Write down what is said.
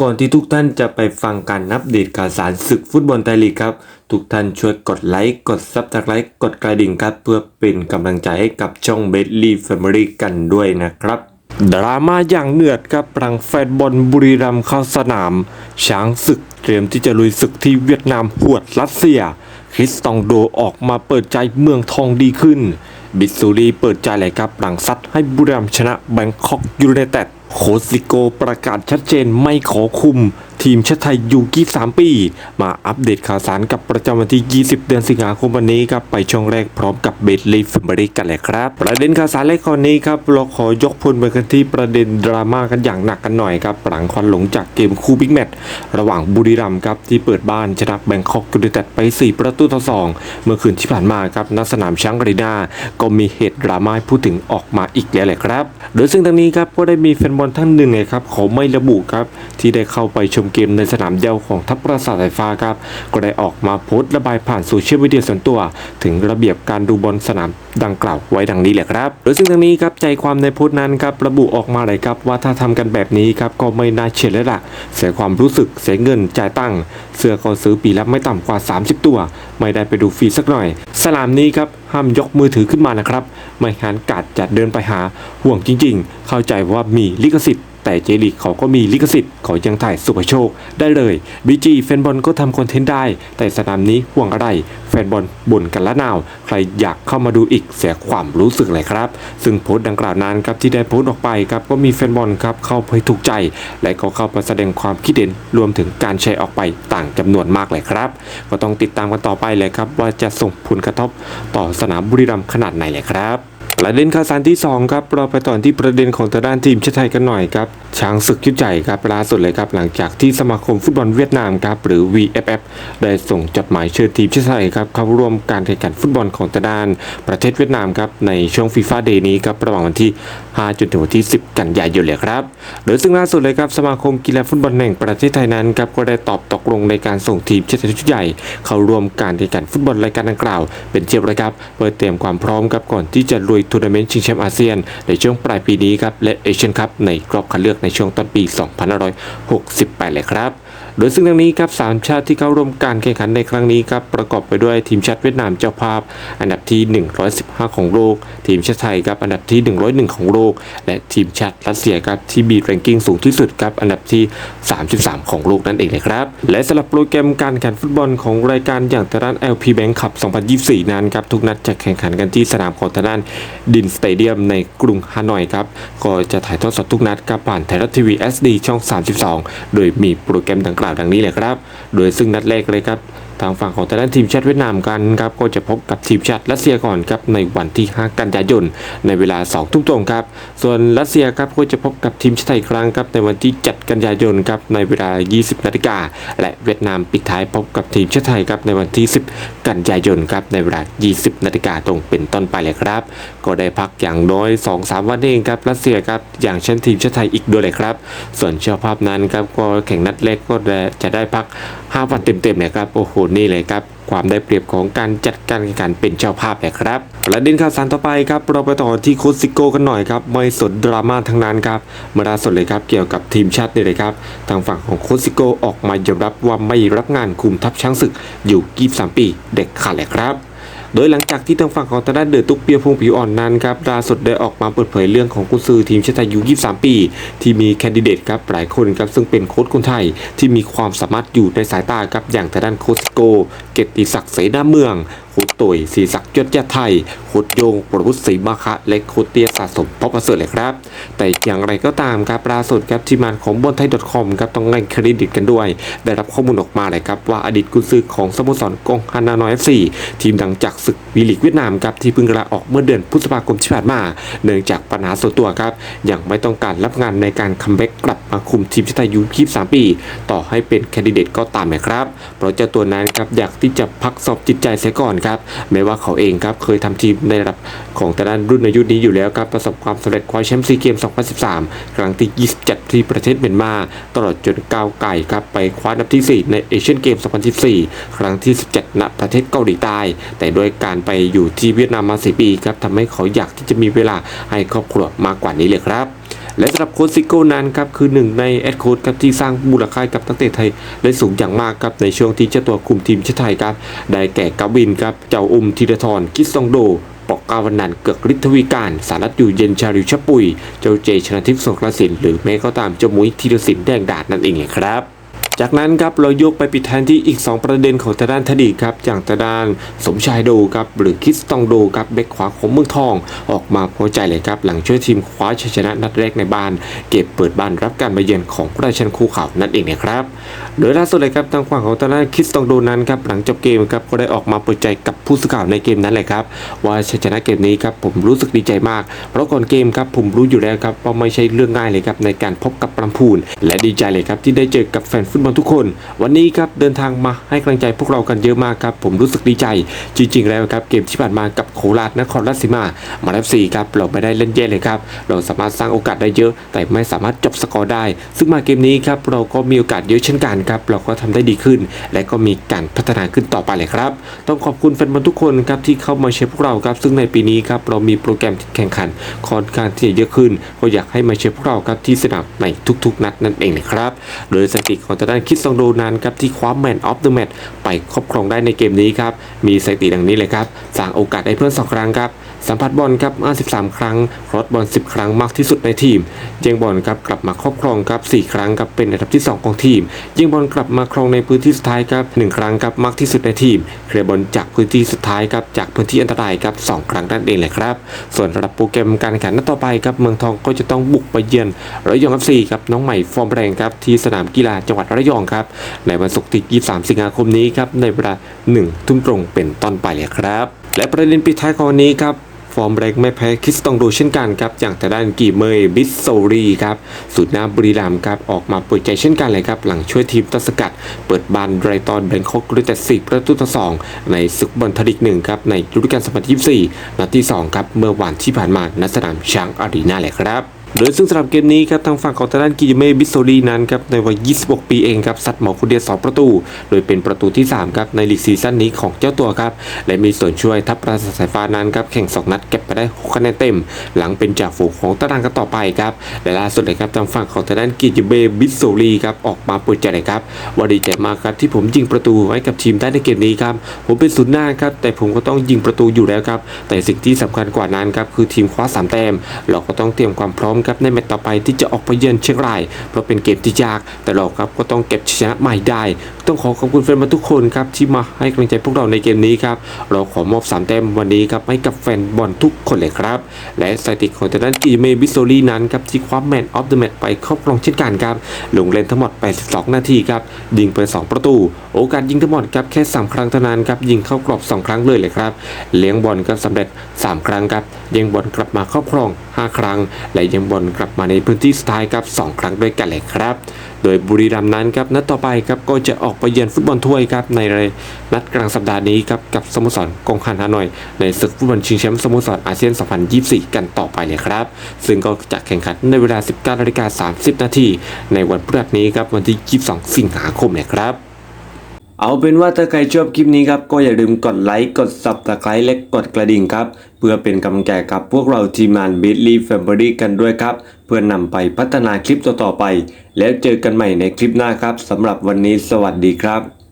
ก่อนที่ทุกท่านจะไปฟังการนับเดตข่าวสารศึกฟุตบอลไทยลีกครับ ทุกท่านช่วยกดไลค์ กดซับสไครต์กดกระดิ่งครับ เพื่อเป็นกำลังใจให้กับช่องเบสลีแฟมิลี่กันด้วยนะครับ ดราม่าอย่างเนือดครับหลังแฟนบอลบุรีรัมย์เข้าสนาม ช้างศึกเตรียมที่จะลุยศึกที่เวียดนามหวดรัสเซีย คริสตองโดออกมาเปิดใจเมืองทองดีขึ้น บิสซูรีเปิดใจเลยครับหลังซัดให้บุรีรัมย์ชนะแบงคอกยูไนเต็ด โคสิโกประกาศชัดเจนไม่ขอคุม ทีมชาติไทยยูกี้3ปี มาอัปเดตข่าวสารกับประจำวันที่ 20 เดือนสิงหาคมวันนี้ครับไปช่วงแรกพร้อมกับเบสลีฟิมบริกันเลยครับ ประเด็นข่าวสารแรกข้อนี้ครับเราขอยกพลไปกันที่ประเด็นดราม่ากันอย่างหนักกันหน่อยครับหลังควันหลงจากเกมคู่บิ๊กแมตช์ระหว่างบุรีรัมย์ครับที่เปิดบ้านชนะแบงคอกยูไนเต็ดไป 4 ประตูต่อ 2 เมื่อคืนที่ผ่านมาครับณสนามช้างอารีนาก็มีเหตุดราม่าพูดถึงออกมาอีกแล้วแหละครับ โดยซึ่งทางนี้ครับก็ได้มีแฟนบอลท่านหนึ่งเลยครับเขอไม่ระบุครับที่ได้เข้าไปชมเกมในสนามเดียวของทัพประสาทสายฟ้าครับ ก็ได้ออกมาโพสต์ระบายผ่านโซเชียลมีเดียส่วนตัว ถึงระเบียบการดูบอลสนามดังกล่าวไว้ดังนี้แหละครับ โดยซึ่งทางนี้ครับใจความในโพสต์นั้นครับระบุออกมาเลยครับว่าถ้าทำกันแบบนี้ครับก็ไม่น่าเชื่อเลยล่ะ เสียความรู้สึกเสียเงินจ่ายตังค์เสื้อก็ซื้อปีละไม่ต่ำกว่า 30 ตัว ไม่ได้ไปดูฟรีสักหน่อย สนามนี้ครับห้ามยกมือถือขึ้นมานะครับ ไม่หันกาดจัดเดินไปหาห่วงจริง ๆ เข้าใจว่ามีลิขสิทธิ์ แต่เจลีกเขาก็มีลิขสิทธิ์เขายังถ่ายสุภโชคได้เลยบีจีแฟนบอลก็ทำคอนเทนต์ได้ แต่สนามนี้ห่วงอะไร แฟนบอลบ่นกันละนาว ใครอยากเข้ามาดูอีกเสียความรู้สึกเลยครับ ซึ่งโพสต์ดังกล่าวนั้นครับที่ได้โพสต์ออกไปครับก็มีแฟนบอลครับเข้าไปถูกใจ และก็เข้ามาแสดงความคิดเห็นรวมถึงการแชร์ออกไปต่างจำนวนมากเลยครับ ก็ต้องติดตามกันต่อไปเลยครับว่าจะส่งผลกระทบต่อสนามบุรีรัมย์ขนาดไหนเลยครับ ประเด็นข่าวสารที่ 2 ครับเราไปต่อที่ประเด็นของทางด้านทีมชาติไทยกันหน่อยครับช้างศึกยุดใหญ่ครับล่าสุดเลยครับหลังจากที่สมาคมฟุตบอลเวียดนามครับหรือ VFF ได้ส่งจดหมายเชิญทีมชาติไทยครับเข้าร่วมการแข่งขันฟุตบอลของทางด้านประเทศเวียดนามครับในช่วงฟีฟ่าเดย์นี้ครับระหว่างวันที่ 5 จนถึงวันที่ 10 กันยายนเลยครับโดยซึ่งล่าสุดเลยครับสมาคมกีฬาฟุตบอลแห่งประเทศไทยนั้นครับก็ได้ตอบตกลงในการส่งทีมชาติไทยชุดใหญ่ เข้าร่วมการแข่งขันฟุตบอลรายการดังกล่าว เป็นเชียบเลยครับเพื่อเตรียมความพร้อมครับก่อนที่จะลุยทัวร์นาเมนต์ชิงแชมป์อาเซียน ในช่วงปลายปีนี้ครับและเอเชียนคัพในรอบคัดเลือกในช่วงต้นปี 2568 เลยครับโดยซึ่งทางนี้ครับสามชาติที่เข้าร่วมการแข่งขันในครั้งนี้ครับประกอบไปด้วยทีมชาติเวียดนามเจ้าภาพ อันดับที่ 115 ของโลก ทีมชาติไทยครับอันดับที่ 101 ของโลก และทีมชาติรัสเซียครับที่มีแรงกิ้งสูงที่สุดครับอันดับที่ 33 ของโลกนั่นเองเลยครับ และสำหรับโปรแกรมการแข่งขันฟุตบอลของรายการอย่างทางด้าน LP Bank Cup 2024 นั้นครับทุกนัดจะแข่งขันกันที่สนามของทางด้าน ดินสเตเดียมในกรุงฮานอยครับ ก็จะถ่ายทอดสดทุกนัดกับผ่านไทยรัฐทีวี SD ช่อง 32 โดยมีโปรแกรมดังกล่าวดังนี้เลยครับ โดยซึ่งนัดแรกเลยครับางฝั่งของทางด้านทีมชาติเวียดนามกันครับก็จะพบกับทีมชาติรัสเซียก่อนครับในวันที่ 5 กันยายนในเวลา2ทุ่มตรงครับ ส่วนรัสเซียครับก็จะพบกับทีมชาติไทยครั้งครับในวันที่ 7 กันยายนครับในเวลา 20นาฬิกาและเวียดนามปิดท้ายพบกับทีมชาติไทยครับในวันที่ 10 กันยายนครับในเวลา 20นาฬิกาตรงเป็นต้นไปเลยครับ ก็ได้พักอย่างน้อย 2-3 วันเองครับรัสเซียครับอย่างเช่นทีมชาติไทยอีกด้วยเลยครับ ส่วนเจ้าภาพนั้นครับก็แข่งนัดเล็กก็จะได้พัก 5 วันเต็มๆเลยครับโอ้โหนี่เลยครับความได้เปรียบของการจัดการแข่งขันเป็นเจ้าภาพแหละครับประเด็นข่าวสารต่อไปครับเราไปต่อที่โคสิโก้กันหน่อยครับไม่สดดราม่าทั้งนั้นครับมาล่าสุดเลยครับเกี่ยวกับทีมชาตินี่เลยครับทางฝั่งของโคสิโก้ออกมายอมรับว่าไม่รับงานคุมทัพช้างศึกอยู่ 23 ปีเด็กขาดเลยครับ โดยหลังจากที่ทางฝั่งของทางด้านเดือตุกเปียพงผิวอ่อนนั้นครับล่าสุดได้ออกมาเปิดเผยเรื่องของกุญซือทีมชาติไทยยู23 ปี ที่มีแคนดิเดตครับหลายคนครับซึ่งเป็นโค้ชคนไทยที่มีความสามารถอยู่ในสายตาครับอย่างทางด้านโคสโก เกติศักดิ์เสนาเมือง โคชตุยศรีศักดิ์ยศยาไทยโคชโยงประวุฒิศรีมาคะและโคชเตียสะสมพบประเสริฐเลยครับ แต่อย่างไรก็ตามครับล่าสุดครับทีมงานของบนไทย .com ครับต้องให้เครดิตกันด้วย ได้รับข้อมูลออกมาเลยครับว่าอดีตกุนซือของสโมสรกองฮานานอยเอฟซีทีมดังจากศึกวีลีกเวียดนามครับที่เพิ่งลาออกเมื่อเดือนพฤษภาคมที่ผ่านมา เนื่องจากปัญหาส่วนตัวครับยังไม่ต้องการรับงานในการคัมแบ็กกลับ มาคุมทีมชาติไทยอายุ23ปี ต่อให้เป็นแคนดิเดตก็ตามนะครับเพราะเจ้าตัวนั้นครับอยากที่จะพักสอบจิตใจเสียก่อนครับแม้ว่าเขาเองครับเคยทำทีมในระดับของแต่ด้านรุ่นอายุนี้อยู่แล้วครับประสบความสำเร็จคว้าแชมป์ซีเกม 2013 ครั้งที่ 27 ที่ประเทศเมียนมา ตลอดจนก้าวไกลครับไปคว้าอันดับที่ 4 ในเอเชียนเกม 2014 ครั้งที่ 17 ณ ประเทศเกาหลีใต้ แต่ด้วยการไปอยู่ที่เวียดนามมา 4 ปีครับทำให้เขาอยากที่จะมีเวลาให้ครอบครัวมากกว่านี้เลยครับ และสำหรับโค้ชซิโก้นั้นครับคือหนึ่งในแอดโค้ชครับที่สร้างมูลค่ากับนักเตะไทยได้สูงอย่างมากครับในช่วงที่เจ้าตัวคุมทีมชาติไทยครับได้แก่กาวินครับเจ้าอุมธีรทรคิสซองโดปอกกาวันนันเกือกฤทธวิการ สารัตอยู่เย็นชาลิวชปุย เจ้าเจชนะทิพย์สงกระสินหรือแม้ก็ตามเจ้ามุ้ยธีรศิลป์แดงดาดนั่นเองครับ จากนั้นครับเรายกไปปิดแทนที่อีก 2 ประเด็นของทางด้านทดีครับอย่างทางด้านสมชายโดครับหรือคิสตองโดครับเบกขวาของเมืองทอง ออกมาพอใจเลยครับหลังช่วยทีมคว้าชัยชนะนัดแรกในบ้าน เก็บเปิดบ้านรับการมาเยือนของราชันคู่ข่าวนั่นเองนะครับโดยล่าสุดเลยครับทางฝั่งของทางด้านคิสตองโดนั้นครับหลังจบเกมครับก็ได้ออกมาเปิดใจกับผู้สื่อข่าวในเกมนั้นเลยครับว่าชัยชนะเกมนี้ครับผมรู้สึกดีใจมาก เพราะก่อนเกมครับผมรู้อยู่แล้วครับว่าไม่ใช่เรื่องง่ายเลยครับในการพบกับลำพูนและดีใจเลยครับที่ได้เจอกับแฟนฟุตบอลทุกคน วันนี้ครับเดินทางมาให้กำลังใจพวกเรากันเยอะมากครับ ผมรู้สึกดีใจ จริง ๆ แล้วครับเกมที่ผ่านมากับโคราชนครราชสีมา มาเลฟซีครับเราไม่ได้เล่นแย่เลยครับเราสามารถสร้างโอกาสได้เยอะ แต่ไม่สามารถจบสกอร์ได้ ซึ่งมาเกมนี้ครับเราก็มีโอกาสเยอะเช่นกันครับเราก็ทำได้ดีขึ้น และก็มีการพัฒนาขึ้นต่อไปเลยครับ ต้องขอบคุณแฟนบอลทุกคนครับที่เข้ามาเชียร์พวกเราครับซึ่งในปีนี้ครับเรามีโปรแกรมแข่งขันค่อนข้างที่จะเยอะขึ้น ก็อยากให้มาเชียร์พวกเราครับที่สนามในทุก ๆ นัดนั่นเองนะครับโดยสถิติของทางด้นคิดซองโดนั้นครับที่คว้าแมนออฟเดอะแมตช์ไปครอบครองได้ในเกมนี้ครับ มีสถิติดังนี้เลยครับสร้างโอกาสให้เพื่อนสองครั้งครับ สัมผัสบอลครับ53 ครั้งครอสบอล 10 ครั้งมากที่สุดในทีมยิงบอลครับกลับมาครอบครองครับ 4 ครั้งครับเป็นอันดับที่ 2 ของทีมยิงบอลกลับมาครองในพื้นที่สุดท้ายครับ1ครั้งครับมากที่สุดในทีม เคลียร์บอลจากพื้นที่สุดท้ายครับจากพื้นที่อันตรายครับ2ครั้งนั่นเองเลยครับ ส่วนระดับโปรแกรมการแข่งขันนัดต่อไปครับเมืองทองก็จะต้องบุกไปเยือนระยอง FC ครับน้องใหม่ฟอร์มแรงครับที่สนามกีฬาจังหวัดระยองครับ ในวันศุกร์ที่ 23 สิงหาคมนี้ครับในเวลา 1 ทุ่มตรงเป็นต้นไปเลยครับ และประเด็นปิดท้ายของวันนี้ครับฟอร์มแรงไม่แพ้คริสตองโดเช่นกันครับอย่างทางด้านกีเมย์บิสโซรีครับสูตรน้ำบุรีรัมครับออกมาเปิดใจเช่นกันเลยครับ หลังช่วยทีมตัสกัด เปิดบานไรตอนแบงคอกด้วยแต่สี่ประตูต่อสองในศึกบอลทดิกหนึ่งครับในฤดูกาล2024นัดที่2ครับเมื่อวันที่ผ่านมาณสนามช้างอารีนาเลยครับ โดยซึ่งสำหรับเกมนี้ครับทางฝั่งของทางด้านกิเมบิสโซลีนั้นครับในวัย 26 ปีเองครับสัตว์หมอคนเดียว2ประตู โดยเป็นประตูที่ 3 ครับในลีกซีซั่นนี้ของเจ้าตัวครับ และมีส่วนช่วยทัพปราสาทสายฟ้านั้นครับแข่ง 2 นัดเก็บไปได้ 6 คะแนนเต็ม หลังเป็นจ่าฝูงของตารางกันต่อไปครับ และล่าสุดเลยครับทางฝั่งของทางด้านกิเมบิสโซลีครับออกมาเปิดใจเลยครับว่าดีใจมากครับที่ผมยิงประตูให้กับทีมได้ในเกมนี้ครับผมเป็นศูนย์หน้าครับแต่ผมก็ต้องยิงประตูอยู่แล้วครับแต่สิ่งที่สำคัญกว่านั้นครับคือทีมคว้าสามแต้มเราก็ต้องเตรียมความพร้อมครับในแมตช์ต่อไปที่จะออกไปเยือนเชียงราย เพราะเป็นเกมที่ยาก แต่เราครับก็ต้องเก็บชนะใหม่ได้ ต้องขอขอบคุณแฟนบอลทุกคนครับที่มาให้กำลังใจพวกเราในเกมนี้ครับเราขอมอบสามแต้มวันนี้ครับให้กับแฟนบอลทุกคนเลยครับ และสถิติของทางด้านกีเมบิโซลีนั้นครับที่คว้าแมนออฟเดอะแมตช์ไปครอบครองเช่นกันครับลงเล่นทั้งหมด 82 นาทีครับยิงไป 2 ประตู โอกาสยิงทั้งหมดครับแค่ 3 ครั้งเท่านั้นครับยิงเข้ากรอบ 2 ครั้งเลยเลยครับเลี้ยงบอลก็สำเร็จ 3 ครั้งครับยิงบอลกลับมาครอบครอง 5 ครั้ง และยิงบอลกลับมาในพื้นที่สุดท้ายครับ2ครั้งด้วยกันเลยครับ โดยบุรีรัมย์นั้นครับนัดต่อไปครับก็จะออกไปเยือนฟุตบอลถ้วยครับในนัดกลางสัปดาห์นี้ครับกับสโมสรกองคันฮานอย ในศึกฟุตบอลชิงแชมป์สโมสรอาเซียน 2024 กันต่อไปเลยครับ ซึ่งก็จะแข่งขันในเวลา 19นาฬิกา30 นาทีในวันพฤหัสนี้ครับวันที่ 22 สิงหาคมเลยครับ เอาเป็นว่าถ้าใครชอบคลิปนี้ครับ ก็อย่าลืมกดไลค์ กด s u b สไครต์และกดกระดิ่งครับ เพื่อเป็นกำลังใจกับพวกเราทีมงาน b i t l y Family กันด้วยครับ เพื่อนนำไปพัฒนาคลิปต่อๆไป แล้วเจอกันใหม่ในคลิปหน้าครับสำหรับวันนี้สวัสดีครับ